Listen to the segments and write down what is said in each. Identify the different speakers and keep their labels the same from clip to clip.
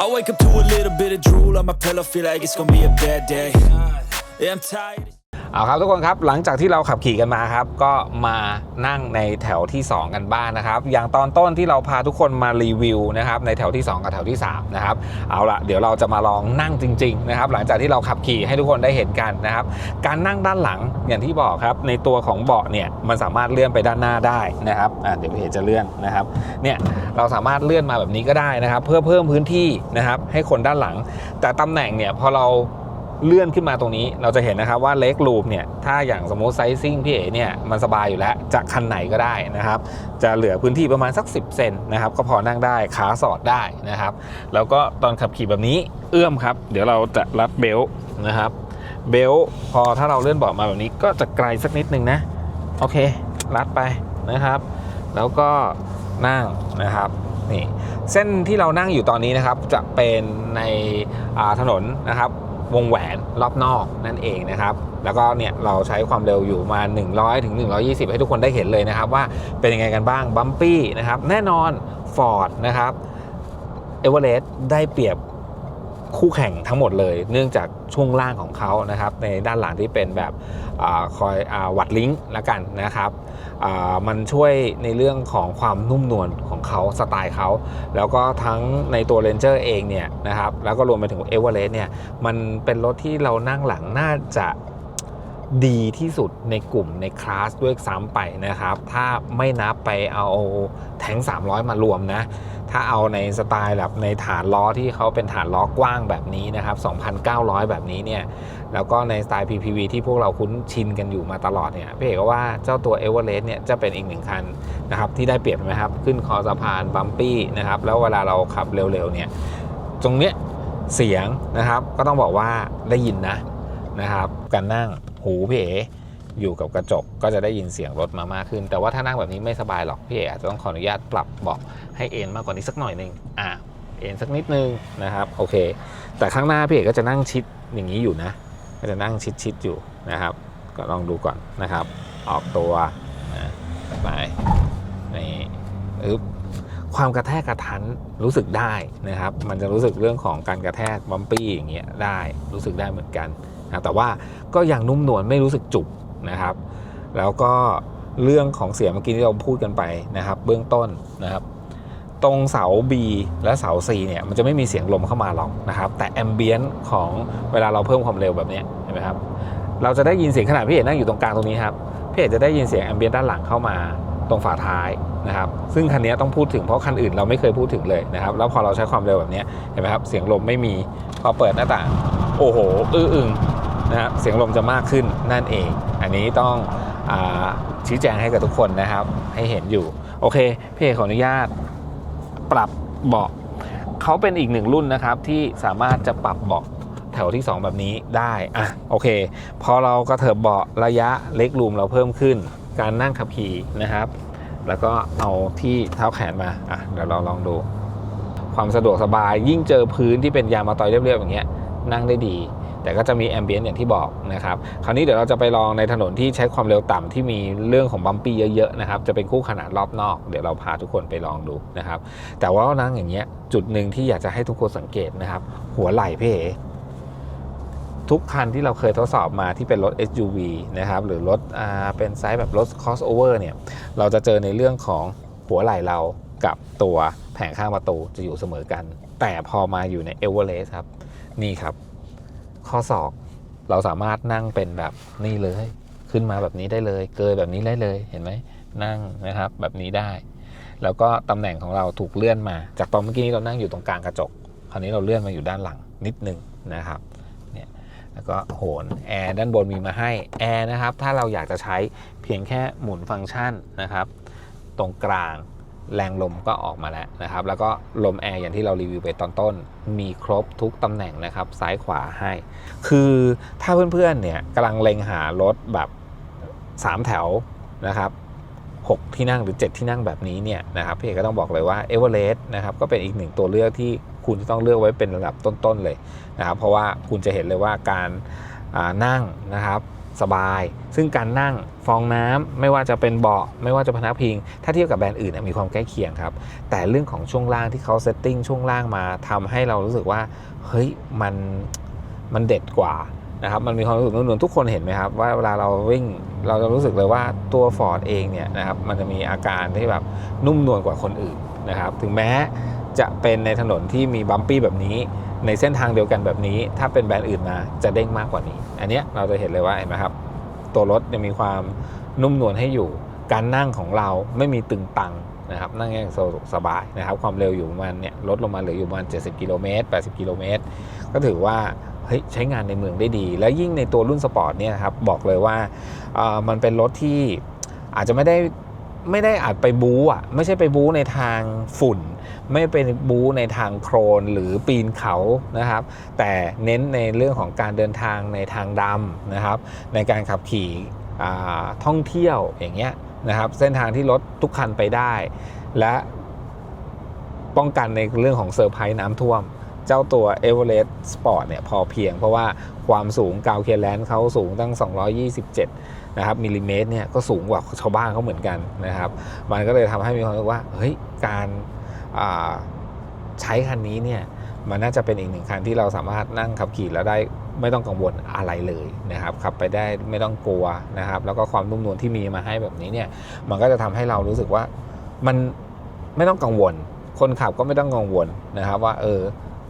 Speaker 1: I wake up to a little bit of drool on my pillow, feel like it's gonna be a bad day. Yeah, I'm tired.
Speaker 2: เอาครับทุกคนครับหลังจากที่เราขับขี่กันมาครับ ก็มานั่งในแถวที่ 2 กันบ้างนะครับ อย่างตอนต้นที่เราพาทุกคนมารีวิวนะครับในแถวที่ 2 กับแถวที่3นะครับเอาละเดี๋ยวเราจะมาลองนั่งจริงๆนะครับหลังจากที่เราขับขี่ให้ทุกคนได้เห็นกันนะครับ การนั่งด้านหลังอย่างที่บอกครับ ในตัวของเบาะเนี่ยมันสามารถเลื่อนไปด้านหน้าได้นะครับเดี๋ยวเห็นจะเลื่อนนะครับเนี่ยเราสามารถเลื่อนมาแบบนี้ก็ได้นะครับ เพื่อเพิ่มพื้นที่นะครับให้คนด้านหลัง แต่ตำแหน่งเนี่ยพอเรา เลื่อนขึ้นมาตรงนี้เราจะเห็นนะครับว่าเล็กลูปเนี่ยถ้าอย่างสมมติไซซิ่งพี่เอ๋เนี่ยมันสบายอยู่แล้วจากคันไหนก็ได้นะครับ จะเหลือพื้นที่ประมาณสัก 10 เซนนะครับก็พอนั่งได้ขาสอดได้นะครับ แล้วก็ตอนขับขี่แบบนี้เอื้อมครับ เดี๋ยวเราจะรัดเบลต์นะครับเบลต์พอถ้าเราเลื่อนเบาะมาแบบนี้ก็จะไกลสักนิดนึงนะ โอเค รัดไปนะครับ แล้วก็นั่งนะครับนี่เส้นที่เรานั่งอยู่ตอนนี้นะครับจะเป็นในถนนนะครับ วงแหวนรอบนอกนั่นเองนะครับ แล้วก็เนี่ยเราใช้ความเร็วอยู่มา 100 ถึง 120 ให้ทุกคนได้เห็นเลยนะครับ ว่าเป็นยังไงกันบ้างบัมปี้นะครับ แน่นอน Ford นะครับเอเวอเรสต์ได้เปรียบคู่แข่งทั้งหมดเลย เนื่องจากช่วงล่างของเขานะครับ ในด้านหลังที่เป็นแบบอคอยอวัดลิงก์ละกันนะครับ มันช่วยในเรื่องของความนุ่มนวลของเขาสไตล์เขาแล้วก็ทั้งในตัว Ranger เองเนี่ยนะครับแล้วก็รวมไปถึง e v e r e s t เนี่ยมันเป็นรถที่เรานั่งหลังน่าจะ ดีที่สุดในกลุ่มในคลาสด้วยซ้ำไปนะครับ ถ้าไม่นับไปเอาแทง300 มารวมนะ ถ้าเอาในสไตล์แบบในฐานล้อที่เขาเป็นฐานล้อกว้างแบบนี้นะครับ 2,900 แบบนี้เนี่ย แล้วก็ในสไตล์ PPV ที่พวกเราคุ้นชินกันอยู่มาตลอดเนี่ยพี่เอกก็ว่าเจ้าตัว e v e r e s t เนี่ยจะเป็นอีกหนึ่งคันนะครับที่ได้เปรียบไหมครับ ขึ้นคอสะพานบัมปี้นะครับ แล้วเวลาเราขับเร็วๆเนี่ย ตรงเนี้ยเสียงนะครับก็ต้องบอกว่าได้ยินนะนะครับ การนั่ง หูพี่เออยู่กับกระจกก็จะได้ยินเสียงรถมามากขึ้น แต่ว่าถ้านั่งแบบนี้ไม่สบายหรอกพี่เออาจจะต้องขออนุญาตปรับเบาะให้เอนมากกว่านี้สักหน่อยหนึ่งอะเอนสักนิดนึงนะครับโอเค แต่ข้างหน้าพี่เอ๋ก็จะนั่งชิดอย่างนี้อยู่นะ ก็จะนั่งชิดๆอยู่นะครับ ก็ลองดูก่อนนะครับ ออกตัวนะไปนี่อึ๊บความกระแทกกระทันรู้สึกได้นะครับ มันจะรู้สึกเรื่องของการกระแทกบัมปี้อย่างเงี้ยได้รู้สึกได้เหมือนกัน นะแต่ว่าก็ยังนุ่มนวลไม่รู้สึกจุกนะครับ แล้วก็เรื่องของเสียงเมื่อกี้ที่เราพูดกันไปนะครับ เบื้องต้นนะครับ ตรงเสา B และเสา C เนี่ยมันจะไม่มีเสียงลมเข้ามาหรอกนะครับ แต่แอมเบียนของเวลาเราเพิ่มความเร็วแบบนี้เห็นไหมครับเราจะได้ยินเสียงขนาดพี่เอกนั่งอยู่ตรงกลางตรงนี้ครับพี่เอกจะได้ยินเสียงแอมเบียนด้านหลังเข้ามาตรงฝาท้ายนะครับ ซึ่งคันนี้ต้องพูดถึงเพราะคันอื่นเราไม่เคยพูดถึงเลยนะครับ แล้วพอเราใช้ความเร็วแบบนี้เห็นไหมครับ เสียงลมไม่มี พอเปิดหน้าต่าง โอ้โห อื้ออึง นะครับเสียงลมจะมากขึ้นนั่นเอง อันนี้ต้องอชี้แจงให้กับทุกคนนะครับ ให้เห็นอยู่ โอเคพี่เอกขออนุญาตปรับเบาะเขาเป็นอีกหนึ่งรุ่นนะครับที่สามารถจะปรับเบาะแถวที่ 2 แบบนี้ได้อะโอเค พอเรากระเถิบเบาะระยะเล็กรูมเราเพิ่มขึ้น การนั่งขับขี่นะครับ แล้วก็เอาที่เท้าแขนมาอะเดี๋ยวเราลองดู ความสะดวกสบายยิ่งเจอพื้นที่เป็นยางมาตอยเรียบๆอย่างเงี้ยนั่งได้ดี แต่ก็จะมีแอมเบียนอย่างที่บอกนะครับคราวนี้เดี๋ยวเราจะไปลองในถนนที่ใช้ความเร็วต่ำที่มีเรื่องของบัมปี้เยอะๆนะครับจะเป็นคู่ขนาดรอบนอก เดี๋ยวเราพาทุกคนไปลองดูนะครับแต่ว่านั่งอย่างเงี้ยจุดหนึ่งที่อยากจะให้ทุกคนสังเกตนะครับ หัวไหล่พี่เอทุกคันที่เราเคยทดสอบมาที่เป็นรถ SUV นะครับหรือรถอเป็นไซส์แบบรถ crossover เนี่ยเราจะเจอในเรื่องของหัวไหล่เรากับตัวแผงข้างประตูจะอยู่เสมอกัน แต่พอมาอยู่ใน e v e r e s t ครับ นี่ครับ ข้อศอก เราสามารถนั่งเป็นแบบนี่เลย ขึ้นมาแบบนี้ได้เลย เกยแบบนี้ได้เลยเห็นไหมนั่งนะครับแบบนี้ได้ แล้วก็ตำแหน่งของเราถูกเลื่อนมา จากตอนเมื่อกี้นี้เรานั่งอยู่ตรงกลางกระจก คราวนี้เราเลื่อนมาอยู่ด้านหลังนิดนึงนะครับเนี่ยแล้วก็โหนแอร์ด้านบนมีมาให้แอร์นะครับถ้าเราอยากจะใช้เพียงแค่หมุนฟังก์ชันนะครับ ตรงกลาง แรงลมก็ออกมาแล้วนะครับ แล้วก็ลมแอร์อย่างที่เรารีวิวไปตอนต้น มีครบทุกตำแหน่งนะครับ ซ้ายขวาให้ คือถ้าเพื่อนๆเนี่ยกำลังเล็งหารถแบบ 3 แถวนะครับ6ที่นั่งหรือ 7 ที่นั่งแบบนี้เนี่ยนะครับพี่เอกก็ต้องบอกเลยว่าเอเวอเรสต์นะครับก็เป็นอีกหนึ่งตัวเลือกที่คุณจะต้องเลือกไว้เป็นระดับต้นๆเลยนะครับเพราะว่าคุณจะเห็นเลยว่าการนั่งนะครับ สบาย ซึ่งการนั่งฟองน้ำไม่ว่าจะเป็นเบาะไม่ว่าจะพนักพิง ถ้าเทียบกับแบรนด์อื่นเนยมีความใกล้เคียงครับ แต่เรื่องของช่วงล่างที่เขาเซตติ้งช่วงล่างมาทำให้เรารู้สึกว่า เฮ้ยมันมันเด็ดกว่านะครับมันมีความรู้สึกนุ่นวลทุกคนเห็นไหมครับว่าเวลาเราวิ่งเราจะรู้สึกเลยว่าตัว Ford เองเนี่ยนะครับมันจะมีอาการที่แบบนุ่มนวลกว่าคนอื่นนะครับถึงแม้จะเป็นในถนนที่มีบัมปี้แบบนี้ ในเส้นทางเดียวกันแบบนี้ ถ้าเป็นแบรนด์อื่นมาจะเด้งมากกว่านี้ อันนี้เราจะเห็นเลยว่าเห็นไหมครับ ตัวรถยังมีความนุ่มนวลให้อยู่ การนั่งของเราไม่มีตึงตังนะครับนั่งอย่างสบายนะครับ ความเร็วอยู่ประมาณเนี่ยลดลงมาเหลืออยู่ประมาณ 70 กิโลเมตร 80 กิโลเมตร ก็ถือว่าเฮ้ยใช้งานในเมืองได้ดี และยิ่งในตัวรุ่นสปอร์ตเนี่ยครับบอกเลยว่ามันเป็นรถที่อาจจะไม่ได้ ไม่ได้อาจไปบู๊อะไม่ใช่ไปบู๊ในทางฝุ่น ไม่เป็นบู๊ในทางโครนหรือปีนเขานะครับ แต่เน้นในเรื่องของการเดินทางในทางดำนะครับ ในการขับขี่ท่องเที่ยวอย่างเงี้ยนะครับ เส้นทางที่รถทุกคันไปได้ และป้องกันในเรื่องของเซอร์ไพรส์น้ำท่วม เจ้าตัว e v e r e s t Sport เนี่ยพอเพียงเพราะว่าความสูงกาวเคแลนด์เขาสูงตั้ง 227 นะครับมิลลิเมตรเนี่ยก็สูงกว่าชาวบ้านเขาเหมือนกันนะครับ มันก็เลยทำให้มีความรู้สึกว่าเฮ้ยการใช้คันนี้เนี่ยมันน่าจะเป็นอีกหนึ่งคันที่เราสามารถนั่งขับขี่แล้วได้ไม่ต้องกังวลอะไรเลยนะครับขับไปได้ไม่ต้องกลัวนะครับ แล้วก็ความนุ่มนวลที่มีมาให้แบบนี้เนี่ยมันก็จะทำให้เรารู้สึกว่ามันไม่ต้องกังวล คนขับก็ไม่ต้องกังวลนะครับ ว่าเออ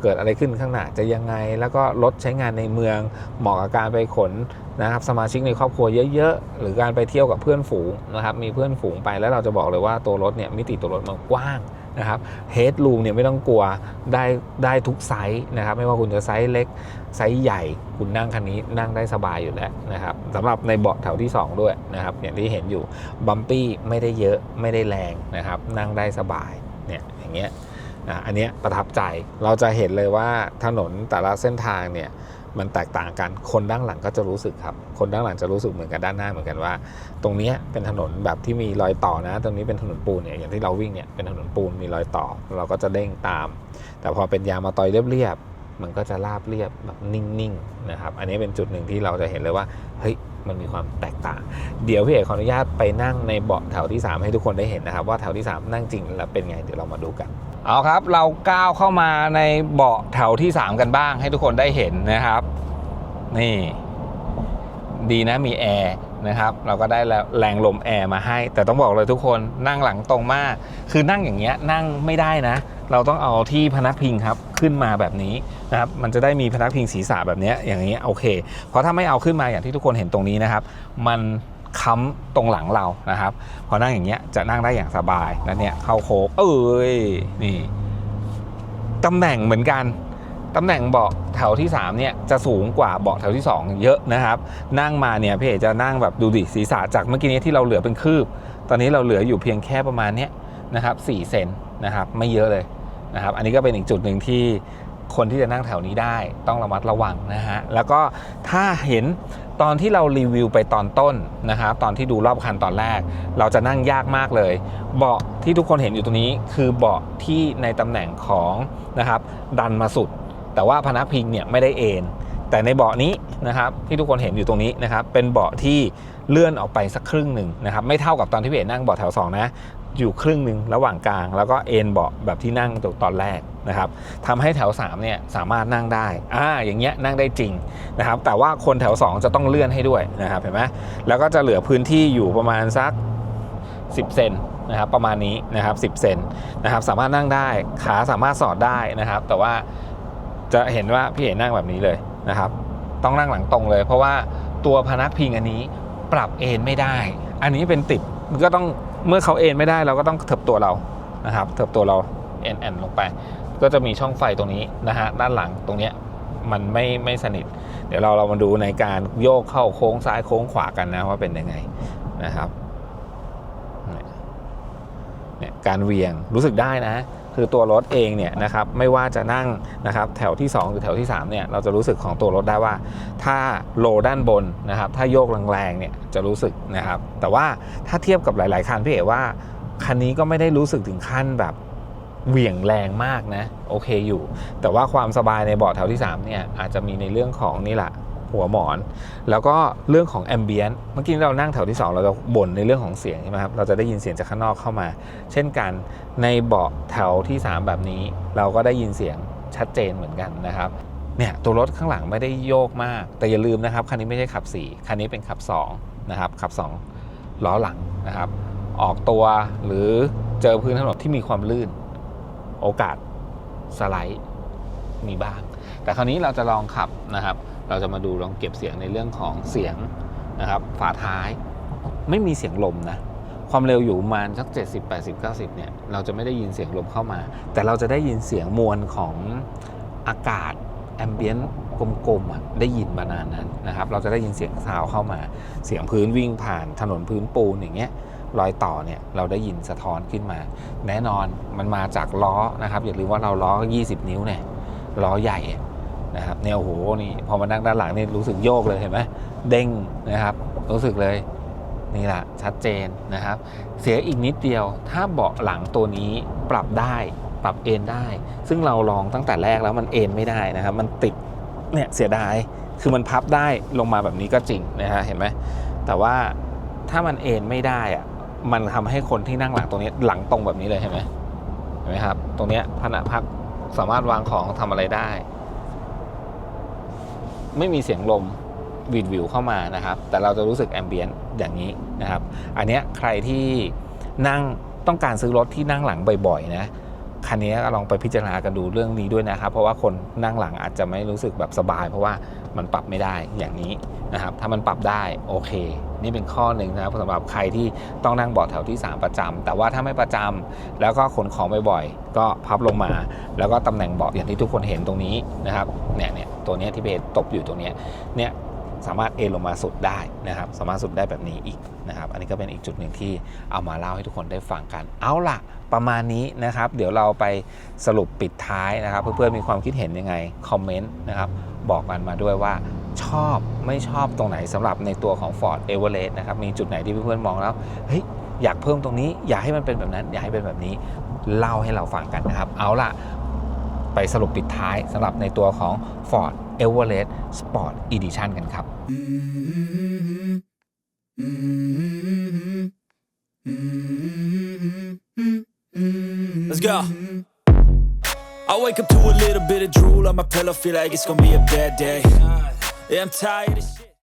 Speaker 2: เกิดอะไรขึ้นข้างหน้าจะยังไง แล้วก็รถใช้งานในเมืองเหมาะกับการไปขนนะครับสมาชิกในครอบครัวเยอะๆ หรือการไปเที่ยวกับเพื่อนฝูงนะครับมีเพื่อนฝูงไปแล้วเราจะบอกเลยว่าตัวรถเนี่ยมิติตัวรถมันกว้างนะครับเฮดรูมเนี่ยไม่ต้องกลัวได้ได้ทุกไซส์นะครับไม่ว่าคุณจะไซส์เล็กไซส์ใหญ่คุณนั่งคันนี้นั่งได้สบายอยู่แล้วนะครับสำหรับในเบาะแถวที่ 2 ด้วยนะครับอย่างที่เห็นอยู่บัมปี้ไม่ได้เยอะไม่ได้แรงนะครับนั่งได้สบายเนี่ยอย่างเงี้ยนะอันเนี้ยประทับใจเราจะเห็นเลยว่าถนนแต่ละเส้นทางเนี่ย มันแตกต่างกัน คนด้านหลังก็จะรู้สึกครับ คนด้านหลังจะรู้สึกเหมือนกันด้านหน้าเหมือนกันว่า ตรงนี้เป็นถนนแบบที่มีรอยต่อนะ ตรงนี้เป็นถนนปูนเนี่ย อย่างที่เราวิ่งเนี่ย เป็นถนนปูนมีรอยต่อ เราก็จะเด้งตาม แต่พอเป็นยางมาตอยเรียบๆ มันก็จะราบเรียบแบบนิ่งๆ นะครับ อันนี้เป็นจุดหนึ่งที่เราจะเห็นเลยว่า เฮ้ย มันมีความแตกต่าง เดี๋ยวพี่เอกขออนุญาตไปนั่งในเบาะแถวที่ 3 ให้ทุกคนได้เห็นนะครับ ว่าแถวที่ 3 นั่งจริงแล้วเป็นไง เดี๋ยวเรามาดูกัน เอาครับเราก้าวเข้ามาในเบาะแถวที่ 3 กันบ้าง ให้ทุกคนได้เห็นนะครับ นี่ ดีนะมีแอร์นะครับ เราก็ได้แรงลมแอร์มาให้ แต่ต้องบอกเลยทุกคนนั่งหลังตรงมาก คือนั่งอย่างเงี้ยนั่งไม่ได้นะ เราต้องเอาที่พนักพิงครับขึ้นมาแบบนี้นะครับ มันจะได้มีพนักพิงศีรษะแบบนี้อย่างนี้โอเค เพราะถ้าไม่เอาขึ้นมาอย่างที่ทุกคนเห็นตรงนี้นะครับ มัน ค้ำตรงหลังเรานะครับพอนั่งอย่างเงี้ยจะนั่งได้อย่างสบายแล้วเนี่ยเข้าโค้งเอ้ยนี่ตำแหน่งเหมือนกันตำแหน่งเบาะแถวที่3เนี่ยจะสูงกว่าเบาะแถวที่ 2 เยอะนะครับ นั่งมาเนี่ยพี่เอกจะนั่งแบบดูดิศีรษะจากเมื่อกี้นี้ที่เราเหลือเป็นคืบ ตอนนี้เราเหลืออยู่เพียงแค่ประมาณเนี้ยนะครับ4เซนนะครับไม่เยอะเลยนะครับ อันนี้ก็เป็นอีกจุดหนึ่งที่คนที่จะนั่งแถวนี้ได้ต้องระมัดระวังนะฮะแล้วก็ถ้าเห็น ตอนที่เรารีวิวไปตอนต้นนะครับตอนที่ดูรอบคันตอนแรก เราจะนั่งยากมากเลย เบาะที่ทุกคนเห็นอยู่ตรงนี้ คือเบาะที่ในตำแหน่งของนะครับดันมาสุด แต่ว่าพนักพิงเนี่ยไม่ได้เอนแต่ในเบาะนี้นะครับที่ทุกคนเห็นอยู่ตรงนี้นะครับเป็นเบาะที่เลื่อนออกไปสักครึ่งหนึ่งนะครับไม่เท่ากับตอนที่พี่เอกนั่งเบาะแถวสองนะ อยู่ครึ่งหนึ่งระหว่างกลาง แล้วก็เอนเบาะแบบที่นั่งตอนแรกนะครับทำให้แถว3เนี่ยสามารถนั่งได้อ่าอย่างเงี้ยนั่งได้จริงนะครับแต่ว่าคนแถว 2 จะต้องเลื่อนให้ด้วยนะครับเห็นไหมแล้วก็จะเหลือพื้นที่อยู่ประมาณสัก 10 เซนนะครับประมาณนี้นะครับ10 เซนนะครับสามารถนั่งได้ขาสามารถสอดได้นะครับ แต่ว่าจะเห็นว่าพี่เห็นนั่งแบบนี้เลยนะครับต้องนั่งหลังตรงเลย เพราะว่าตัวพนักพิงอันนี้ปรับเอนไม่ได้ อันนี้เป็นติดก็ต้อง เมื่อเขาเอนไม่ได้เราก็ต้องเถิบตัวเรานะครับเถิบตัวเราเอ็นแอนลงไป ก็จะมีช่องไฟตรงนี้นะฮะด้านหลังตรงเนี้ยมันไม่ไม่สนิท เดี๋ยวเราเรามาดูในการโยกเข้าโค้งซ้ายโค้งขวากันนะว่าเป็นยังไงนะครับ เนี่ย การเวียงรู้สึกได้นะ คือตัวรถเองเนี่ยนะครับไม่ว่าจะนั่งนะครับแถวที่ 2 หรือแถวที่3เนี่ยเราจะรู้สึกของตัวรถได้ว่า ถ้าโลด้านบนนะครับถ้าโยกแรงๆเนี่ยจะรู้สึกนะครับ แต่ว่าถ้าเทียบกับหลาย ๆ คันพี่เอ๋ว่าคันนี้ก็ไม่ได้รู้สึกถึงขั้นแบบเหวี่ยงแรงมากนะ โอเคอยู่ แต่ว่าความสบายในเบาะแถวที่ 3 เนี่ย อาจจะมีในเรื่องของนี่แหละ หัวหมอน แล้วก็เรื่องของแอมเบียนเมื่อกี้เรานั่งแถวที่ 2 เราจะบ่นในเรื่องของเสียงใช่ไหมครับเราจะได้ยินเสียงจากข้างนอกเข้ามา เช่นกันในเบาะแถวที่ 3 แบบนี้ เราก็ได้ยินเสียงชัดเจนเหมือนกันนะครับเนี่ยตัวรถข้างหลังไม่ได้โยกมาก แต่อย่าลืมนะครับคันนี้ไม่ใช่ขับ 4 คันนี้เป็นขับ2นะครับขับ 2 ล้อหลังนะครับ ออกตัวหรือเจอพื้นถนนที่มีความลื่น โอกาสสไลด์มีบ้าง แต่คราวนี้เราจะลองขับนะครับ เราจะมาดูลองเก็บเสียงในเรื่องของเสียงนะครับฝาท้ายไม่มีเสียงลมนะความเร็วอยู่ประมาณสัก 70 80 90 เนี่ย เราจะไม่ได้ยินเสียงลมเข้ามา แต่เราจะได้ยินเสียงมวลของอากาศแอมเบียนกลมๆอะได้ยินมานานนั้นนะครับ เราจะได้ยินเสียงซาวเข้ามา เสียงพื้นวิ่งผ่านถนนพื้นปูนอย่างเงี้ยรอยต่อเนี่ยเราได้ยินสะท้อนขึ้นมา แน่นอนมันมาจากล้อนะครับอย่าลืมว่าเราล้อ 20 นิ้วเนี่ยล้อใหญ่ นะครับเนี่ยโอ้โหนี่พอมานั่งด้านหลังนี่รู้สึกโยกเลยเห็นไหมเด้งนะครับ รู้สึกเลยนี่แหละชัดเจนนะครับ เสียอีกนิดเดียว ถ้าเบาะหลังตัวนี้ปรับได้ปรับเอนได้ ซึ่งเราลองตั้งแต่แรกแล้วมันเอนไม่ได้นะครับ มันติดเนี่ยเสียดายคือมันพับได้ลงมาแบบนี้ก็จริงนะฮะเห็นไหมแต่ว่าถ้ามันเอนไม่ได้อะมันทำให้คนที่นั่งหลังตรงนี้หลังตรงแบบนี้เลยเห็นไหมเห็นไหมครับ ตรงเนี้ยพนักพักสามารถวางของทำอะไรได้ ไม่มีเสียงลมวีดวิวเข้ามานะครับ แต่เราจะรู้สึกแอมเบียนอย่างนี้นะครับ อันนี้ใครที่นั่งต้องการซื้อรถที่นั่งหลังบ่อยๆนะคันนี้ลองไปพิจารณากันดูเรื่องนี้ด้วยนะครับ เพราะว่าคนนั่งหลังอาจจะไม่รู้สึกแบบสบาย เพราะว่ามันปรับไม่ได้อย่างนี้นะครับ ถ้ามันปรับได้โอเค นี่เป็นข้อหนึ่งนะครับสำหรับใครที่ต้องนั่งเบาะแถวที่ 3 ประจำแต่ว่าถ้าไม่ประจำแล้วก็ขนของบ่อยๆก็พับลงมา แล้วก็ตำแหน่งเบาะอย่างที่ทุกคนเห็นตรงนี้นะครับเนี่ยเนี่ย ตัวนี้ที่เบสตบอยู่ตรงนี้เนี่ยสามารถเอนลงมาสุดได้นะครับ สามารถสุดได้แบบนี้อีกนะครับ อันนี้ก็เป็นอีกจุดหนึ่งที่เอามาเล่าให้ทุกคนได้ฟังกัน เอาล่ะ ประมาณนี้นะครับ เดี๋ยวเราไปสรุปปิดท้ายนะครับ เพื่อนๆมีความคิดเห็นยังไง คอมเมนต์นะครับ บอกกันมาด้วยว่าชอบไม่ชอบตรงไหนสำหรับในตัวของ Ford Everest นะครับ มีจุดไหนที่เพื่อนๆมองแล้วเฮ้ยอยากเพิ่มตรงนี้ อยากให้มันเป็นแบบนั้น อยากให้เป็นแบบนี้เล่าให้เราฟังกันนะครับ เอาล่ะ ไปสรุปปิดท้ายสำหรับในตัวของ Ford Everest Sport Edition กันครับ
Speaker 1: Let's go. I wake up to a little bit of drool on my pillow, feel like it's gonna be a bad day. Yeah, I'm tired of shit